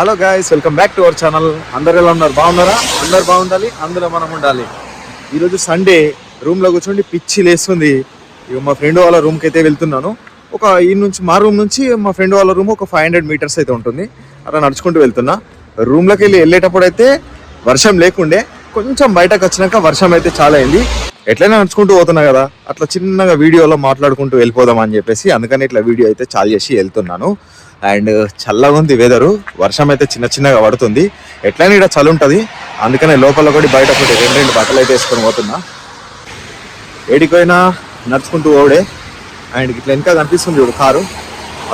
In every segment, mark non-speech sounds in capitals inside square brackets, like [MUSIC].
Hello guys welcome back to our channel అందరు ఎలా ఉన్నారు? బాగున్నారా? అందరు బాగుండాలి. అందులో మనం ఉండాలి. ఈరోజు సండే రూమ్లో కూర్చోండి. పిచ్చి లేస్తుంది. ఇక మా ఫ్రెండ్ వాళ్ళ రూమ్కి అయితే వెళ్తున్నాను. ఒక ఈ నుంచి మా రూమ్ నుంచి మా ఫ్రెండ్ వాళ్ళ రూమ్ ఒక ఫైవ్ హండ్రెడ్ మీటర్స్ అయితే ఉంటుంది. అలా నడుచుకుంటూ వెళ్తున్నా. రూమ్లోకి వెళ్ళి వెళ్ళేటప్పుడు అయితే వర్షం లేకుండే కొంచెం బయటకు వచ్చినాక వర్షం అయితే చాలా అయింది. ఎట్లయినా నడుచుకుంటూ పోతున్నా కదా. అట్లా చిన్నగా వీడియోలో మాట్లాడుకుంటూ వెళ్ళిపోదాం అని చెప్పేసి అందుకని ఇట్లా వీడియో అయితే చాలా చేసి వెళ్తున్నాను. అండ్ చల్లగా ఉంది వెదరు వర్షం అయితే చిన్న చిన్నగా పడుతుంది. ఎట్లయినా ఇక్కడ చలి ఉంటుంది. అందుకనే లోపల ఒకటి బయట ఒకటి రెండు రెండు బట్టలు అయితే వేసుకొని పోతున్నా. ఏడిపోయినా నడుచుకుంటూ ఓడే అండ్ ఇట్లా ఇంకా కనిపిస్తుంది చూడు కారు.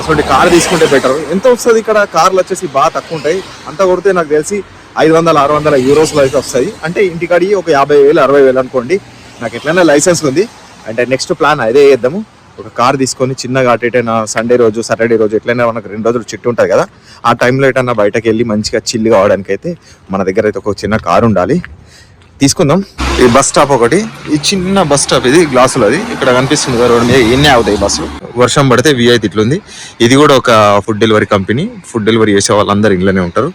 అసలు కారు తీసుకుంటే బెటర్ ఎంత వస్తుంది ఇక్కడ? కార్లు వచ్చేసి బాగా తక్కువ ఉంటాయి. అంత కొడితే నాకు తెలిసి ఐదు వందల ఆరు వందల యూరోస్లో అయితే వస్తాయి. అంటే ఇంటికాడి ఒక యాభై వేలు అరవై వేలు అనుకోండి. నాకు ఎట్లయినా లైసెన్స్ ఉంది. అంటే నెక్స్ట్ ప్లాన్ అదే చేద్దాము. ఒక కార్ తీసుకొని చిన్నగా అటు ఎటైనా సండే రోజు సాటర్డే రోజు ఎట్లయినా మనకు రెండు రోజులు చుట్టూ ఉంటుంది కదా. ఆ టైంలో ఎటన్నా బయటకు వెళ్ళి మంచిగా చిల్లు కావడానికి అయితే మన దగ్గర అయితే ఒక చిన్న కారు ఉండాలి. తీసుకుందాం. ఈ బస్ స్టాప్ ఒకటి. ఈ చిన్న బస్ స్టాప్ ఇది గ్లాసులది ఇక్కడ కనిపిస్తుంది కదా రోడ్డు మీద ఎన్నే అవుతాయి బస్సులు వర్షం పడితే విఐ ఇట్లుంది. ఇది కూడా ఒక food delivery company food delivery చేసే వాళ్ళందరూ ఇంట్లోనే ఉంటారు.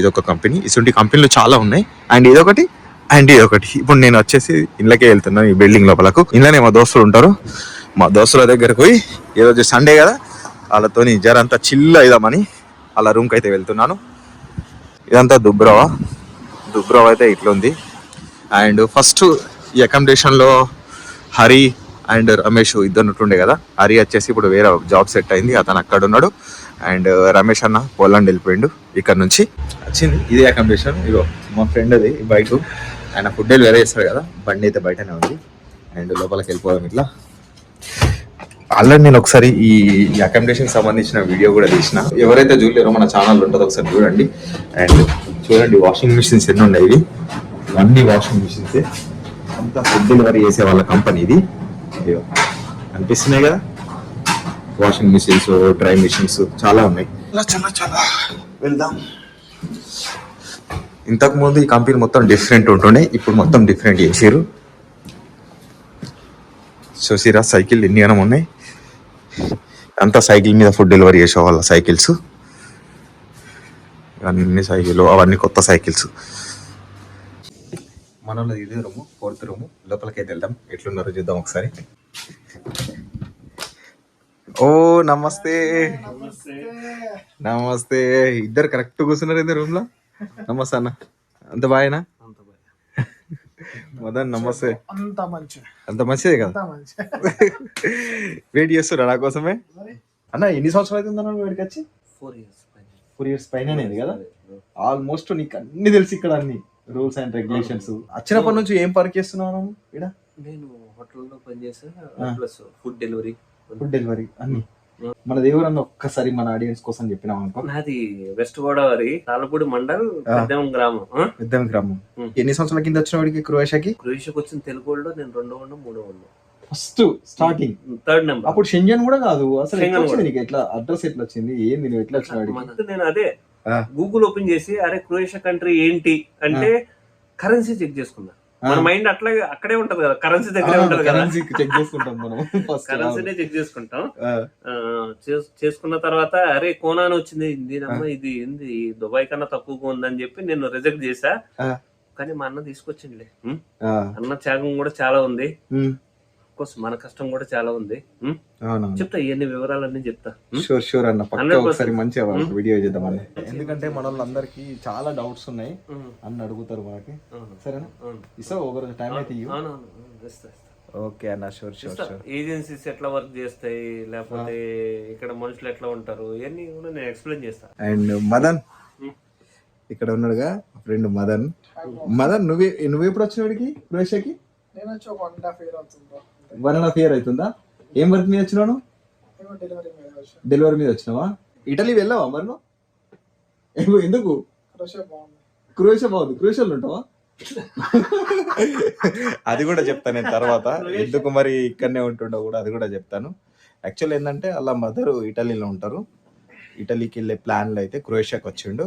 ఇది ఒక కంపెనీ ఇటువంటి కంపెనీలు చాలా ఉన్నాయి. అండ్ ఇదొకటి అండ్ ఇదొకటి ఇప్పుడు నేను వచ్చేసి ఇళ్ళకే వెళ్తున్నాను ఈ బిల్డింగ్ లోపలకు. ఇంట్లోనే మా దోస్తులు ఉంటారు. మా దోస్తుల దగ్గరకు పోయి ఈరోజు సండే కదా వాళ్ళతోని జరంతా చిల్ అయిదామని వాళ్ళ రూమ్కి అయితే వెళ్తున్నాను. ఇదంతా దుబ్రవ. దుబ్రవ అయితే ఇట్లుంది. అండ్ ఫస్ట్ ఈ అకామిడేషన్లో హరి అండ్ రమేష్ ఇద్దరు ఉంటుండే కదా హరి వచ్చేసి ఇప్పుడు వేరే జాబ్ సెట్ అయింది అతను అక్కడ ఉన్నాడు. అండ్ రమేష్ అన్న పోలాండ్ వెళ్ళిపోయిండు ఇక్కడ నుంచి. వచ్చింది. ఇదే అకామిడేషన్ ఇగో మా ఫ్రెండ్ అది బయట బైక్ ఆయన ఫుడ్ వేరే చేస్తాడు కదా బండి అయితే బయటనే ఉంది. అండ్ లోపలికి వెళ్ళిపోదాం ఇట్లా. ఆల్రెడీ నేను ఒకసారి ఈ అకామిడేషన్ సంబంధించిన వీడియో కూడా తీసిన. ఎవరైతే చూడలేరో మన ఛానల్ ఉంటుందో ఒకసారి చూడండి. అండ్ చూడండి వాషింగ్ మిషన్స్ ఎన్ని ఉన్నాయి ఇవి? ఇవన్నీ వాషింగ్ మిషన్స్ అంతా ఫుడ్ డెలివరీ చేసే వాళ్ళ కంపెనీ ఇది. ఇదిగో. కనిపిస్తున్నాయి కదా? వాషింగ్ మిషన్స్ డ్రై మిషన్స్ చాలా ఉన్నాయి. చాలా చాలా వెళ్దాం. ఇంతకు ముందు ఈ కంపెనీ మొత్తం డిఫరెంట్ ఉంటుండే ఇప్పుడు మొత్తం డిఫరెంట్ చేసారు చూసిరా సైకిల్ ఎన్ని గనం ఉన్నాయి? అంతా సైకిల్ మీద ఫుడ్ డెలివరీ చేసేవాళ్ళ సైకిల్స్. అన్ని సైకిల్ అవన్నీ కొత్త సైకిల్స్. మనలో ఇదే రూము ఫోర్త్ రూము. లోపలికి అయితే వెళ్దాం. ఎట్లున్నారో చూద్దాం ఒకసారి. ఓ నమస్తే. నమస్తే. ఇద్దరు కరెక్ట్ కూర్చున్నారు ఇద్దరు రూమ్లో నమస్తే అన్న. అంత బాగా [LAUGHS] మదన్ నమస్తే. అంత మంచి అంత మంచిదే కదా? అంత మంచి వెయిట్ చేస్తున్నా నా కోసమే? అన్న ఎన్ని సంవత్సరాలు అవుతుంది అన్న వేడికి వచ్చి? ఫోర్ ఇయర్స్ పైన. ఫోర్ ఇయర్స్ పైన కదా? ఆల్మోస్ట్ నీకు అన్ని తెలుసు ఇక్కడ అన్ని. రూల్స్ అండ్ రెగ్యులేషన్స్ వచ్చినప్పటి నుంచి ఏం పర్క్ చేస్తున్నావు ఇక్కడ? నేను హోటల్లో పనిచేసా plus food delivery food delivery అన్ని. మన దేవురన్న ఒక్కసారి మన ఆడియన్స్ కోసం చెప్పినాం అనుకో. నాది వెస్ట్ గోదావరి తాళపూడి మండల్ పెద్దం గ్రామం? పెద్ద గ్రామం. ఎన్ని సంవత్సరాల కింద వచ్చిన వాడికి క్రొయేషియాకి? క్రొయేషియాకి వచ్చిన తెలుగు వాళ్ళు నేను రెండో ఉండు మూడో ఉండు ఫస్ట్ స్టార్టింగ్. Third number. అప్పుడు షెంజన్ కూడా కాదు అసలు ఎట్లా వచ్చింది. నీకు? ఎట్లా అడ్రస్ ఎట్లా వచ్చింది ఏంది నువ్వు ఎట్లా వచ్చిన నేను అదే. గూగుల్ ఓపెన్ చేసి అరే క్రొయేషియా కంట్రీ ఏంటి? అంటే కరెన్సీ చెక్ చేసుకున్నా. మన మైండ్ అట్లాగే అక్కడే ఉంటది కదా కరెన్సీ దగ్గరే ఉంటది కదా. కరెన్సీ చెక్ చేసుకుంటాం మనం కరెన్సీనే [LAUGHS] చెక్ చేసుకుంటాం. చేసుకున్న తర్వాత అరే కోనాని వచ్చింది దీనమ్మ ఇది ఏంది దుబాయ్ కన్నా తక్కువగా ఉందని చెప్పి నేను రిజెక్ట్ చేసా. కానీ మా అన్న తీసుకొచ్చిండిలే. ఉం? అన్న త్యాగం కూడా చాలా ఉంది. కోర్స్ మన కష్టం కూడా చాలా ఉంది చెప్తా ఇవన్నీ వివరాలన్నీ చెప్తా? షూర్ షూర్ అన్న పక్క 100% ఒకసారి మంచిగా Hmm. వీడియో చేద్దామని ఎందుకంటే మన వాళ్ళందరికీ చాలా డౌట్స్ ఉన్నాయి. అన్న అడుగుతారు మనకి. సరేనా అవును. ఇస్తావు ఒకరోజు టైం అయితే. ఇస్తా, ఇస్తా. ఓకే అన్న షూర్ షూర్ ఇస్తా. షూర్ ఏజెన్సీస్ ఎట్లా వర్క్ చేస్తాయి లేకపోతే ఇక్కడ మనుషులు ఎట్లా ఉంటారు ఇవన్నీ కూడా నేను ఎక్స్ప్లెయిన్ చేస్తా అండ్ మదన్. ఇక్కడ ఉన్నాడుగా ఫ్రెండ్ మదన్ మదన్ నువ్వే నువ్వు ఎప్పుడు వచ్చిన వాడికి క్రొయేషియాకి నేను వచ్చి ఒక వన్ అండ్ హాఫ్ ఇయర్ అవుతుందో వన్ అండ్ హాఫ్ ఇయర్ అవుతుందా ఏం వర్క్ మీద వచ్చినావు ఏమో డెలివరీ మీద వచ్చాను డెలివరీ మీద వచ్చినావా? ఇటలీ వెళ్ళావా మరి నువ్వు? ఏమో ఎందుకు? క్రొషియా బాగుంది. క్రొయేషియా బాగుంది. క్రొయేషియాలో ఉంటావా? అది కూడా చెప్తాను నేను తర్వాత. ఎందుకు మరి ఇక్కడనే ఉంటుండో కూడా అది కూడా చెప్తాను. యాక్చువల్ ఏంటంటే అలా మదర్ ఇటలీలో ఉంటారు. ఇటలీకి వెళ్ళే ప్లాన్లో అయితే క్రొయేషియాకి వచ్చిండు.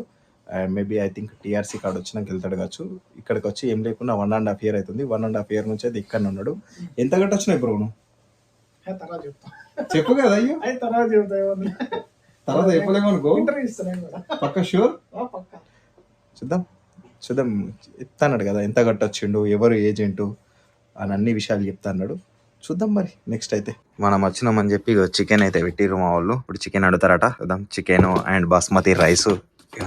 Maybe I think TRC card వచ్చినాక వెళ్తాడు కావచ్చు. ఇక్కడికి వచ్చి ఏం లేకుండా వన్ అండ్ హాఫ్ ఇయర్ అవుతుంది. వన్ అండ్ హాఫ్ ఇయర్ నుంచి అయితే ఇక్కడ ఉన్నాడు. ఎంత గట్ట వచ్చినాయి బ్రో నువ్వు? చెప్పు కదా అయ్యో. అయి తర్వాత చెప్పలేము అనుకో. పక్క షూర్ చూద్దాం. చూద్దాం. చెప్తాన్నాడు కదా ఎంత కట్టొచ్చిండు ఎవరు ఏజెంటు అని అన్ని విషయాలు చెప్తా అన్నాడు. చూద్దాం మరి నెక్స్ట్ అయితే. మనం వచ్చినామని చెప్పి చికెన్ అయితే పెట్టిరు మా వాళ్ళు. ఇప్పుడు చికెన్ అడుగుతారట. చూద్దాం. చికెన్ అండ్ బాస్మతి రైస్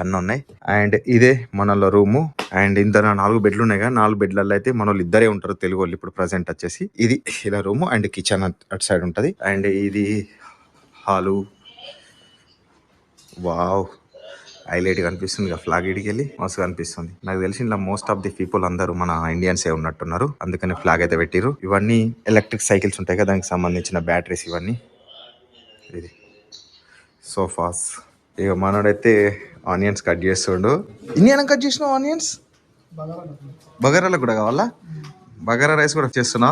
అన్నీ ఉన్నాయి అండ్ ఇదే మనలో రూము. అండ్ ఇంత నాలుగు బెడ్లు ఉన్నాయి కదా నాలుగు బెడ్లలో అయితే మన ఇద్దరే ఉంటారు తెలుగు వాళ్ళు ఇప్పుడు ప్రజెంట్ వచ్చేసి ఇది ఇలా రూము అండ్ కిచెన్ అటు సైడ్ ఉంటుంది. అండ్ ఇది హాలు. వావ్. హైలైట్ కనిపిస్తుంది ఇక ఫ్లాగ్ ఇడికి వెళ్ళి మస్తు కనిపిస్తుంది. నాకు తెలిసి ఇలా మోస్ట్ ఆఫ్ ది పీపుల్ అందరూ మన ఇండియన్స్ ఏ ఉన్నట్టున్నారు. అందుకని ఫ్లాగ్ అయితే పెట్టిరు ఇవన్నీ ఎలక్ట్రిక్ సైకిల్స్ ఉంటాయి కదా దానికి సంబంధించిన బ్యాటరీస్ ఇవన్నీ. ఇది సోఫాస్. ఇక మనోడైతే ఆనియన్స్ కట్ చేస్తుండు. ఇన్ని కట్ చేసినావు ఆనియన్స్? బగారా బగారాలకు కూడా కావాలా? బగారా రైస్ కూడా చేస్తున్నా.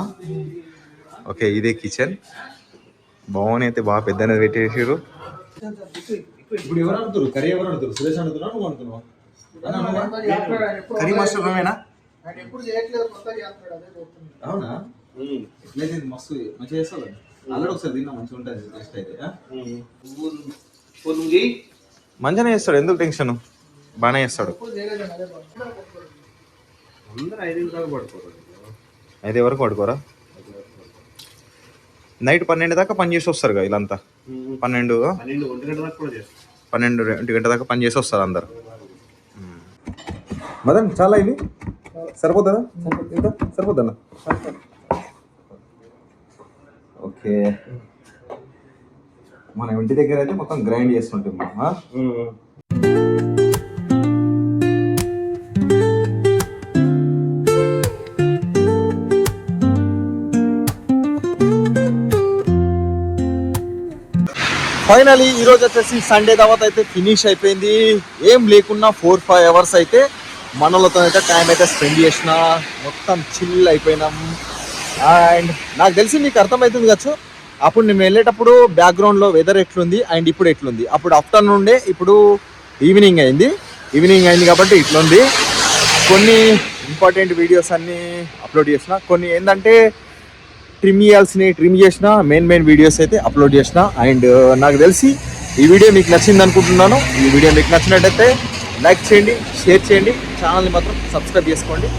ఓకే ఇదే కిచెన్ బాగున్నాయి అయితే బాగా పెద్దనే పెట్టేసారు ఇప్పుడు ఎవరు అడుగుతారు కర్రీ ఎవరు అడుగుతారు సురేష్ అడుగుతున్నావు నువ్వు అంటున్నావు కర్రీ మాస్టర్ నువ్వేనా అవునా? ఎట్లయితే మస్తు మంచిగా చేస్తావు ఆల్రెడీ ఒకసారి తిన్నా మంచిగా ఉంటుంది టేస్ట్ అయితే మంచిగానే చేస్తాడు ఎందుకు టెన్షన్ బాగానే చేస్తాడు. ఐదు దాకా పడుకోరు. అయితే ఎవరికి పడుకోరా? నైట్ పన్నెండు దాకా పని చేసి వస్తారు కదా వీళ్ళంతా. పన్నెండు పన్నెండు ఒంటి గంట దాకా పని చేసి వస్తారు అందరు. మదన్ చాలా ఇది సరిపోతుందా? ఇంత సరిపోతుందా. ఓకే. మన ఇంటి దగ్గర అయితే మొత్తం గ్రైండ్ చేస్తుంటాం మనం? ఫైనలీ ఈ రోజు వచ్చేసి సండే తర్వాత అయితే ఫినిష్ అయిపోయింది. ఏం లేకున్నా ఫోర్ ఫైవ్ అవర్స్ అయితే మనలతో అయితే టైం అయితే స్పెండ్ చేసిన. మొత్తం చిల్ అయిపోయినాం. అండ్ నాకు తెలిసి మీకు అర్థమవుతుంది కదా అప్పుడు నేను వెళ్ళేటప్పుడు బ్యాక్గ్రౌండ్లో వెదర్ ఎట్లుంది అండ్ ఇప్పుడు ఎట్లుంది? అప్పుడు ఆఫ్టర్నూన్ ఉండే ఇప్పుడు ఈవినింగ్ అయింది. ఈవినింగ్ అయింది కాబట్టి ఇట్లుంది. కొన్ని ఇంపార్టెంట్ వీడియోస్ అన్నీ అప్లోడ్ చేసిన. కొన్ని ఏంటంటే ట్రిమ్ చేయాల్సినవి ట్రిమ్ చేసిన మెయిన్ మెయిన్ వీడియోస్ అయితే అప్లోడ్ చేసిన. అండ్ uh, నాకు తెలిసి ఈ వీడియో మీకు నచ్చింది అనుకుంటున్నాను. ఈ వీడియో మీకు నచ్చినట్టయితే లైక్ చేయండి షేర్ చేయండి. ఛానల్ని మాత్రం సబ్స్క్రైబ్ చేసుకోండి.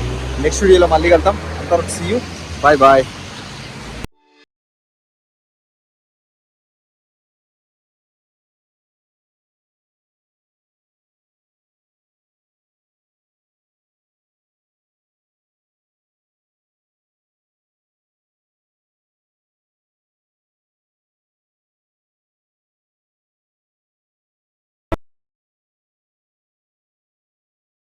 నెక్స్ట్ వీడియోలో మళ్ళీ వెళ్తాం అంతవరకు సీ యూ బాయ్ బాయ్